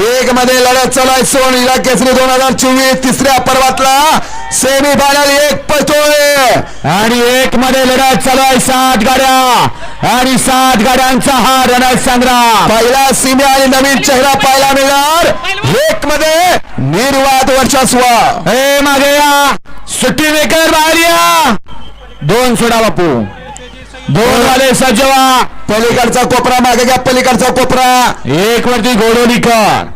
एक मध्ये लढत चालू सोन इराक केसरी दोन हजार चोवीस तिसऱ्या पर्वातला सेमी फायनल एक पचोळे आणि एक मध्ये लढत चालू आहे सात गाड्या. आणि सात गाड्यांचा हा रणत संग्राम. पहिला सीमे आणि नवीन चेहरा पाहायला मिळणार. एक मध्ये निर्वाद वर्चस्व. हे मागे या. सुट्टी मेकर बाहेर या. दोन सोडा बापू. दोन वाले सज्ज व्हा पलीकडचा कोपरा मागे घ्या पलीकडचा कोपरा. एक वरती गोडोलीकर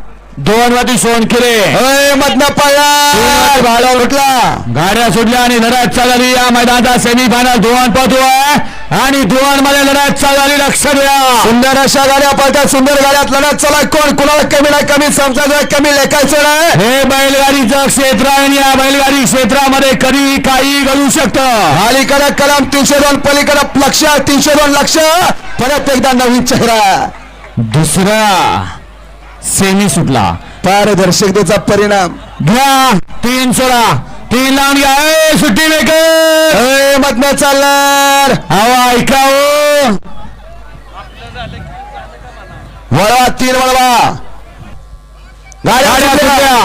दोन वरती सोनकिरे. अय मधनं पळला भाला उठला. गाड्या सुटल्या आणि लढत चालली या मैदानाचा सेमीफायनल धुवन पळतोय आणि धुवनमध्ये लढत चालली लक्ष द्या. सुंदर अशा गाड्या पळतात सुंदर गाड्यात लढत चला. कोण? कुणाला कमी नाही कमी समजायचं कमी लेखायचं नाही. हे बैलगाडीचं क्षेत्र आहे आणि या बैलगाडी क्षेत्रामध्ये कधी काही घडू शकतं. अलीकडे कलम तीनशे दोन पलीकडे लक्ष तीनशे दोन लक्ष. परत एकदा नवीन चेहरा. दुसरा सेमी सुटला. पारदर्शकतेचा परिणाम. घ्या तीन सोळा. तीन लावून घ्या. सुट्टी मेकर मधनं चालणार. हवा ऐका हो. वळवा तीन वळवा. गाड्या सुटल्या.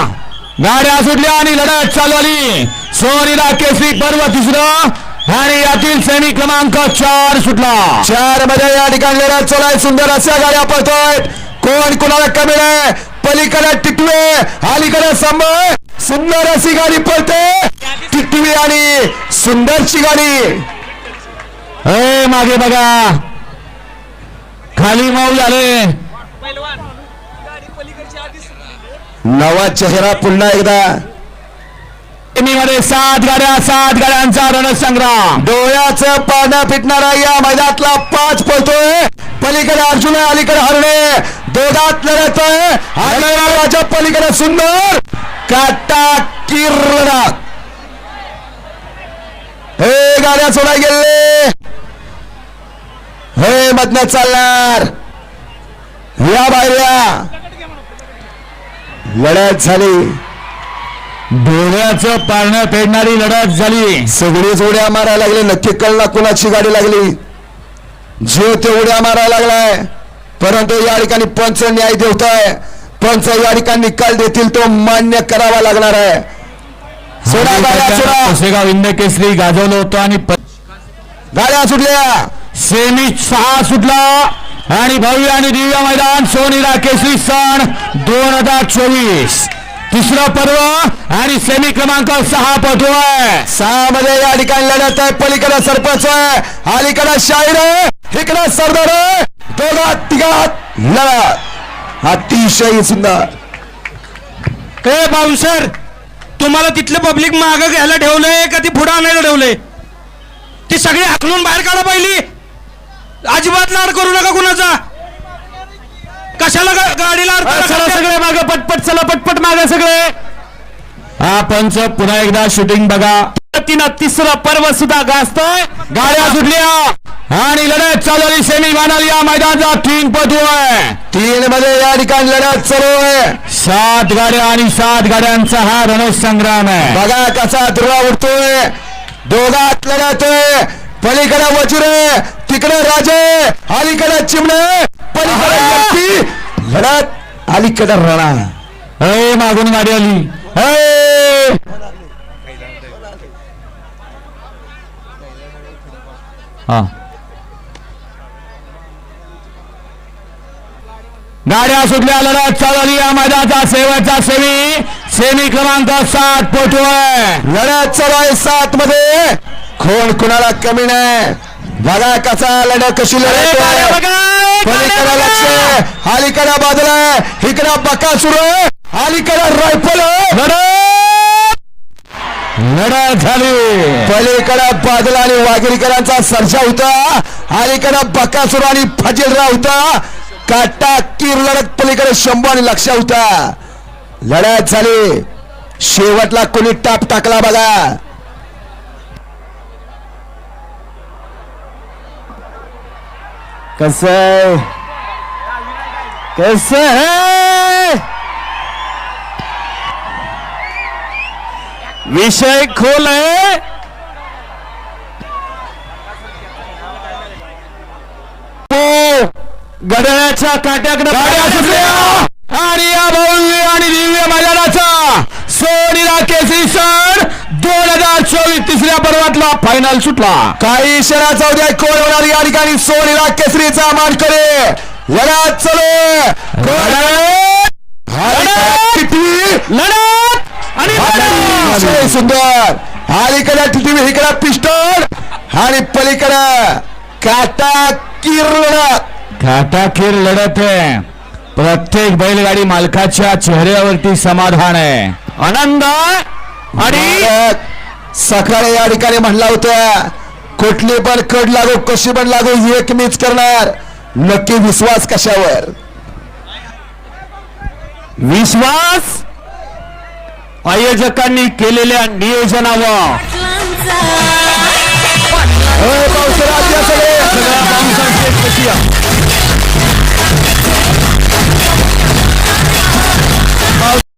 गाड्या सुटल्या आणि लढत चालू आली सोनीला केसरी पर्व तिसरं आणि यातील सेमी क्रमांक चार सुटला. चारमध्ये या ठिकाणी लढत चालू आहे. सुंदर अशा गाड्या पळतोय कोण कुणाला कमी नाही? पलीकडे टिटवे अलीकडे संभय सुंदर अशी गाडी पळते. टिटवी आणि सुंदरची गाडी अय मागे बघा. खाली माऊ झाले. नवा चेहरा पुन्हा एकदा. मध्ये सात गाड्या सात गाड्यांचा रणसंग्राम. डोळ्याचं पानं फिटणारा या मैदानातला पाच पळतोय. पलीकडे अर्जुन अलीकडे हरणे. दोघात लढत आहे राजा पलीकडे सुंदर. काटा हे गाड्या सोडाय गेले. हे मधनं चालणार. या बाहेर लढत झाली. डोळ्याचं पाळणं फेडणारी लढत झाली. सगळी जोड्या मारायला लागले. नक्की कळला कुणाची गाडी लागली. जीव ते उड्या मारायला लागलाय. परंतु या ठिकाणी पंच न्याय देवताय. पंच या ठिकाणी निकाल देतील तो मान्य करावा लागणार आहे. सोडा गाड्या सोडा. पुसेगाव इंद केसरी गाजवलं होतं आणि प- गाड्या सुटल्या. सेमी सहा सुटला आणि भव्य आणि दिव्य मैदान सोनीला केसरी सण दोन हजार चोवीस. तिसरं पर्व आणि सेमी क्रमांक सहा पटोय सहा मध्ये या ठिकाणी लढत आहे. पलीकडे सरपंच आहे. अलीकडे शाहीर आहे. इकडे सरदार आहे. दोघात तिघात लढत अतिशय सुंदर. ए भाऊसर तुम्हाला तिथलं पब्लिक माग घ्यायला ठेवलंय का ती पुढे आणायला ठेवलंय? ती सगळी हाकलून बाहेर काढा पहिली. अजिबात लाड करू नका कुणाचा. कशाला गाडीला सगळे मागे पटपट चला पटपट मागे सगळे. हा पंच पुन्हा एकदा शूटिंग बघा. तिनं तिसरं पर्व सुद्धा गाजतोय. गाड्या सुटल्या. आणि लढत चालवली सेमी फायनल या मैदानाचा तीन पटू आहे तीन मध्ये या ठिकाणी लढत चालू आहे. सात गाड्या आणि सात गाड्यांचा हा रणसंग्राम आहे. बघा कसा दुर्वा उडतोय. दोघात लढत आहे. पलीकडे वज्र तिकडे राजे अलीकडे चिमणे पलीकडे लढत अलीकडे रणा. अय मागून गाडी आली. अय हा. गाड्या सुटल्या लढत चालवली या मैदानाचा शेवटचा सेमी. सेमी क्रमांक सात पोटोय लढत चालू आहे सात मध्ये. कोण कुणाला कमी नाही. बघा कसा लढत कशी लढत आहे पलीकडे लक्ष. अलीकडे बाजूला इकडे बका सुरू आहे. अलीकडे रायफल आहे. लढत झाली. पलीकडे बादल आणि वाघेरीकरांचा सर्जा होता. अलीकडे बकासूर आणि फजीलराव होता. काटा किर लढत पलीकडे शंभू आणि लक्ष होता लढत झाली. शेवटला कोणी टाप टाकला बघा. कस कस विषय खोल आहे. गड्याच्या काट्याकडे आणि या भाऊ आणि दिव्य मैदानाचा सोनीला केसरी सण दोन हजार चोवीस तिसऱ्या पर्वातला फायनल सुटला. काही शहराचा उद्या कोण होणार या ठिकाणी? सोनीला केसरीचा मान करे. लढ्यात चलो. लढत. आणि सुंदर. अलीकडे टीव्ही इकडे पिस्टल. आणि पलीकडे काटा किरण. काटाकीर लढत आहे. प्रत्येक बैलगाडी मालकाच्या चेहऱ्यावरती समाधान आहे. आनंद आणि सकाळी या ठिकाणी म्हणला होता कुठली पण कड लागू कशी पण लागू एक मीच करणार. नक्की विश्वास कशावर? विश्वास आयोजकांनी केलेल्या नियोजनावर.